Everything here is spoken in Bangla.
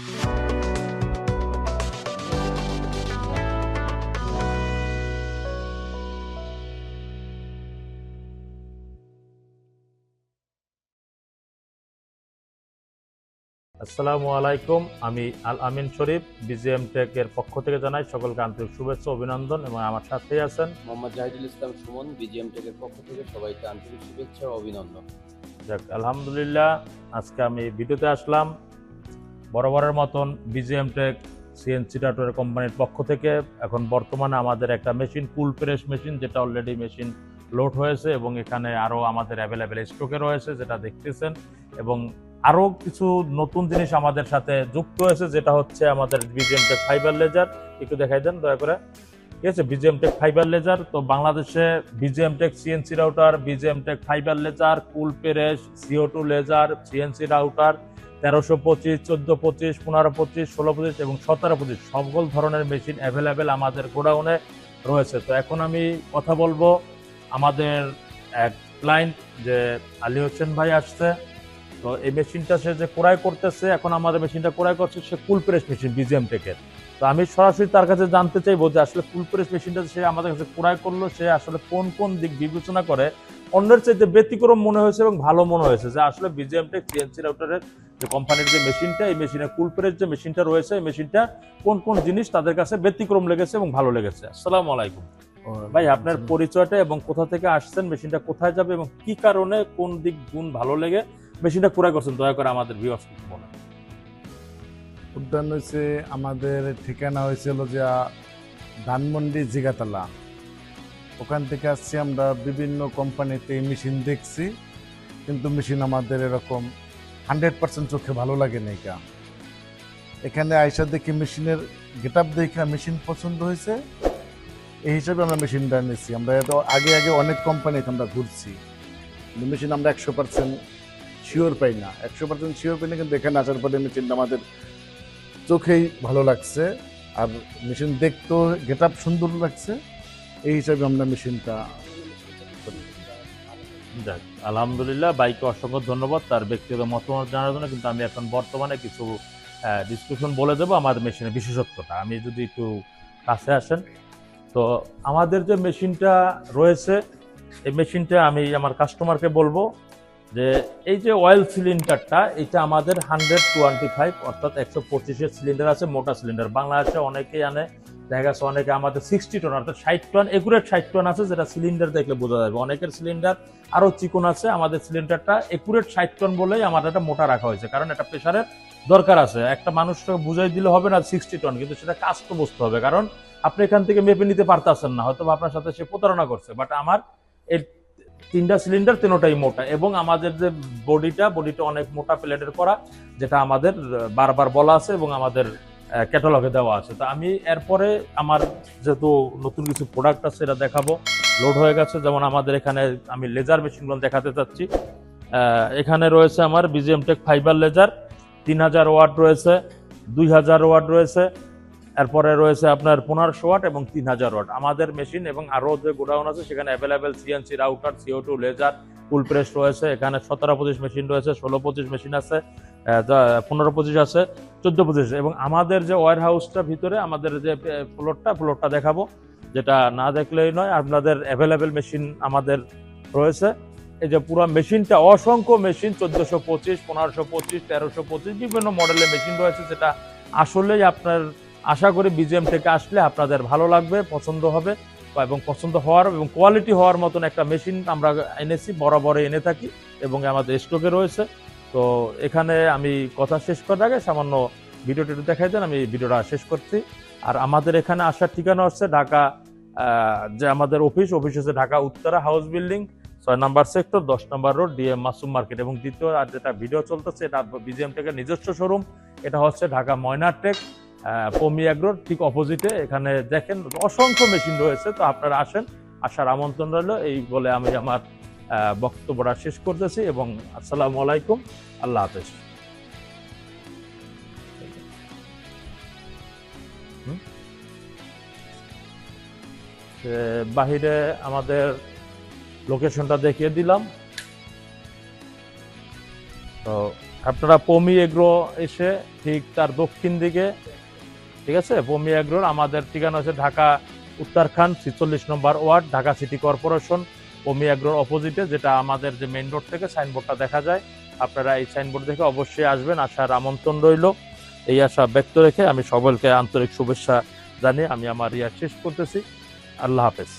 আসসালামু আলাইকুম আমি আল আমিন শরীফ বিজিএম টেক এর পক্ষ থেকে জানাই সকলকে আন্তরিক শুভেচ্ছা অভিনন্দন এবং আমার সাথে আছেন মোহাম্মদ জাহিদুল ইসলাম সুমন বিজিএম টেকের পক্ষ থেকে সবাইকে আন্তরিক শুভেচ্ছা ও অভিনন্দন। যাক আলহামদুলিল্লাহ আজকে আমি ভিডিওতে আসলাম। বরাবরের মতন বিজিএম টেক সিএনসি টাটোর কোম্পানির পক্ষ থেকে এখন বর্তমানে আমাদের একটা মেশিন কুল প্রেস মেশিন যেটা অলরেডি মেশিন লোড হয়েছে এবং এখানে আরও আমাদের অ্যাভেলেবেল স্টকে রয়েছে, যেটা দেখতেছেন। এবং আরও কিছু নতুন জিনিস আমাদের সাথে যুক্ত হয়েছে, যেটা হচ্ছে আমাদের বিজিএম টেক ফাইবার লেজার একটু দেখাই দেন, দয়া করে। ঠিক আছে বিজিএম টেক ফাইবার লেজার তো বাংলাদেশে BGM Tech CNC router BGM Tech fibre laser cool press CO two laser CNC router তেরোশো পঁচিশ, চোদ্দ পঁচিশ, পনেরো পঁচিশ, ষোলো পঁচিশ এবং সতেরো পঁচিশ, সকল ধরনের মেশিন অ্যাভেলেবেল আমাদের গোডাউনে রয়েছে। তো এখন আমি কথা বলব আমাদের এক ক্লায়েন্ট যে আলী হোসেন ভাই আসছে। তো এই মেশিনটা সে যে ক্রয় করতেছে, এখন আমাদের মেশিনটা ক্রয় করছে, সে কুল প্রেস মেশিন বিজিএম টেকের তো আমি সরাসরি তার কাছে জানতে চাইব যে আসলে ফুল প্রেস মেশিনটা সে আমাদের কাছে ক্রয় করল, সে আসলে কোন কোন দিক বিবেচনা করে? অন্যের চাইতে ব্যতিক্রম মনে হয়েছে এবং ভালো মনে হয়েছে যে আসলে বিজিএম টেক সিএনসি রাউটারের যে কোম্পানির যে মেশিনটা এই মেশিনের কুল প্রেস যে মেশিনটা রয়েছে এই মেশিনটা কোন কোন জিনিস তাদের কাছে ব্যতিক্রম লেগেছে এবং ভালো লেগেছে? আসসালামু আলাইকুম। ভাই আপনার পরিচয়টা এবং কোথা থেকে আসছেন মেশিনটা কোথায় যাবে এবং কি কারণে কোন দিক গুণ ভালো লেগে মেশিনটা ক্রয় করছেন দয়া করে আমাদের ভিউয়ার্স বলেন। উদ্যান হয়েছে আমাদের ঠিকানা হয়েছিল যে ধানমন্ডি জিগাতলা। ওখান থেকে আসছি আমরা বিভিন্ন কোম্পানিতে মেশিন দেখছি কিন্তু মেশিন আমাদের এরকম হান্ড্রেড পার্সেন্ট চোখে ভালো লাগে না এটা। এখানে আইসা দেখি মেশিনের গেট আপ দেখে মেশিন পছন্দ হয়েছে। এই হিসাবে আমরা মেশিনটা নিয়েছি আমরা এত আগে আগে অনেক কোম্পানিতে আমরা ঘুরছি। মেশিন আমরা একশো পার্সেন্ট শিওর পাই না। একশো পার্সেন্ট শিওর পাই না কিন্তু এখানে আসার পরে মেশিনটা আমাদের চোখেই ভালো লাগছে। আর মেশিন দেখতেও গেট আপ সুন্দর লাগছে। এই হিসাবে আমরা মেশিনটা যাক আলহামদুলিল্লাহ বাইকে অসংখ্য ধন্যবাদ, তার ব্যক্তিগত মতামত জানার জন্য, কিন্তু আমি এখন বর্তমানে কিছু ডিসকাশন বলে দেবো আমার মেশিনের বিশেষত্বটা। আমি যদি একটু কাছে আসেন, তো আমাদের যে মেশিনটা রয়েছে, এই মেশিনটা আমি আমার কাস্টমারকে বলব যে, এই যে অয়েল সিলিন্ডারটা এটা আমাদের হান্ড্রেড টোয়েন্টি ফাইভ অর্থাৎ একশো পঁচিশের সিলিন্ডার আছে, মোটা সিলিন্ডার বাংলাদেশে অনেকেই আনে দেখা গেছে অনেকে আমাদের সিক্সটি টন অর্থাৎ ষাট টন একুরেট ষাট টন আছে, যেটা সিলিন্ডার দেখলে বোঝা যাবে। অনেকের সিলিন্ডার আরও চিকন আছে, আমাদের সিলিন্ডারটা একুরেট ষাট টন বলেই আমাদের এটা মোটা রাখা হয়েছে, কারণ এটা প্রেশারের দরকার আছে। একটা মানুষকে বুঝাই দিলে হবে না সিক্সটি টন কিন্তু সেটা কাজ তো বুঝতে হবে, কারণ আপনি এখান থেকে মেপে নিতে পারতেছেন না হয়তো আপনার সাথে সে প্রতারণা করছে বাট আমার এই তিনটা সিলিন্ডার তিনোটাই মোটা, এবং আমাদের যে বডিটা বডিটা অনেক মোটা প্লেটের করা, যেটা আমাদের বারবার বলা আছে, এবং আমাদের ক্যাটালগে দেওয়া আছে। তো আমি এরপরে আমার যেহেতু নতুন কিছু প্রোডাক্ট আছে, এটা দেখাবো। লোড হয়ে গেছে, যেমন আমাদের এখানে আমি লেজার মেশিনগুলো দেখাতে চাচ্ছি। এখানে রয়েছে আমার বিজিএম টেক ফাইবার লেজার তিন হাজার ওয়াট রয়েছে, দুই হাজার ওয়াট রয়েছে, এরপরে রয়েছে আপনার পনেরোশো ওয়াট এবং তিন হাজার ওয়াট। আমাদের মেশিন এবং আরও যে গোডাউন আছে, সেখানে available CNC router CO two laser full press রয়েছে। এখানে সতেরো পঁচিশ মেশিন রয়েছে, ষোলো পঁচিশ মেশিন আছে। পনেরো পঁচিশ আছে, চোদ্দ পঁচিশ এবং আমাদের যে ওয়ার হাউসটা ভিতরে, আমাদের যে ফ্লোরটা ফ্লোরটা দেখাবো। যেটা না দেখলেই নয়, আপনাদের অ্যাভেলেবেল মেশিন আমাদের রয়েছে। এই যে পুরো মেশিনটা অসংখ্য মেশিন চোদ্দোশো পঁচিশ, পনেরোশো পঁচিশ, তেরোশো পঁচিশ, বিভিন্ন মডেলের মেশিন রয়েছে যেটা আসলেই আপনার, আশা করি বিজিএম থেকে আসলে আপনাদের ভালো লাগবে, পছন্দ হবে এবং পছন্দ হওয়ার, এবং কোয়ালিটি হওয়ার মতন একটা মেশিন আমরা এনেছি বরাবর এনে থাকি, এবং আমাদের স্টকে রয়েছে। তো এখানে আমি কথা শেষ করার আগে সামান্য ভিডিওটা একটু দেখাই দেন, আমি ভিডিওটা শেষ করছি। আর আমাদের এখানে আসার ঠিকানা হচ্ছে ঢাকা যে আমাদের অফিস অফিস হচ্ছে ঢাকা উত্তরা হাউস বিল্ডিং ছয় নাম্বার সেক্টর দশ number road DM Masum market এবং দ্বিতীয় আর যেটা ভিডিও চলতেছে, এটা বিজিএম টেকের নিজস্ব শোরুম এটা হচ্ছে ঢাকা ময়নার টেক পমি অ্যাগ্রোর ঠিক অপোজিটে এখানে দেখেন অসংখ্য মেশিন রয়েছে, তো আপনারা আসেন, আসার আমন্ত্রণ রইল। এই বলে আমি আমার বক্তব্যটা শেষ করতেছি এবং আসসালামু আলাইকুম, আল্লাহ হাফেজ? বাহিরে আমাদের লোকেশনটা দেখিয়ে দিলাম। তো আপনারা পমি এগ্রো এসে ঠিক তার দক্ষিণ দিকে, ঠিক আছে? পমি এগ্রোর আমাদের ঠিকানা হচ্ছে ঢাকা উত্তরখান ছিচল্লিশ number ward, Dhaka city corporation. ওমি অপোজিটে যেটা আমাদের যে মেন রোড থেকে সাইনবোর্ডটা দেখা যায়। আপনারা এই সাইনবোর্ড দেখে অবশ্যই আসবেন, আসার আমন্ত্রণ রইল। এই আশা ব্যক্ত রেখে আমি সকলকে আন্তরিক শুভেচ্ছা জানিয়ে আমি আমার ইয়া শেষ করতেছি। আল্লাহ হাফেজ।